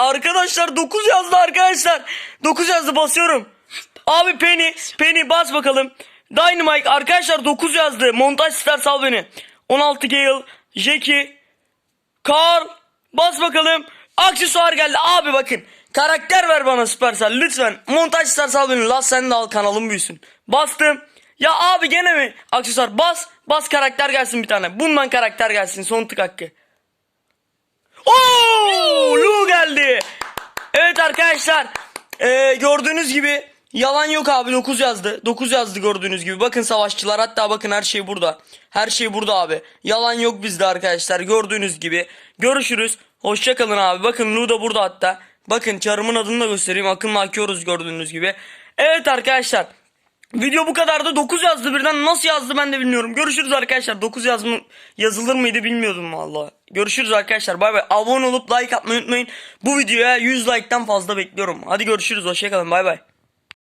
arkadaşlar 9 yazdı arkadaşlar. 9 yazdı basıyorum. Abi Penny Penny bas bakalım. Dynamite arkadaşlar 9 yazdı. Montaj star sal beni. 16 Gale, Jackie, Carl bas bakalım. Aksesuar geldi abi bakın. Karakter ver bana Supercell lütfen. Montaj star sal beni. La sen de al kanalım büyüsün. Bastım. Ya abi gene mi? Aksesuar bas. Bas karakter gelsin bir tane. Bundan karakter gelsin. Son tık hakkı. Oo! Lu geldi. Evet arkadaşlar. Ee, gördüğünüz gibi yalan yok abi 9 yazdı. 9 yazdı gördüğünüz gibi. Bakın savaşçılar hatta bakın her şey burada. Her şey burada abi. Yalan yok bizde arkadaşlar gördüğünüz gibi. Görüşürüz. Hoşçakalın abi. Bakın Lu da burada hatta. Bakın çarımın adını da göstereyim. Akınla akıyoruz gördüğünüz gibi. Evet arkadaşlar. Video bu kadardı. 9 yazdı birden. Nasıl yazdı ben de bilmiyorum. Görüşürüz arkadaşlar. 9 yazma yazılır mıydı bilmiyordum valla. Görüşürüz arkadaşlar. Bay bay. Abone olup like atmayı unutmayın. Bu videoya 100 like'tan fazla bekliyorum. Hadi görüşürüz. Hoşçakalın. Bay bay.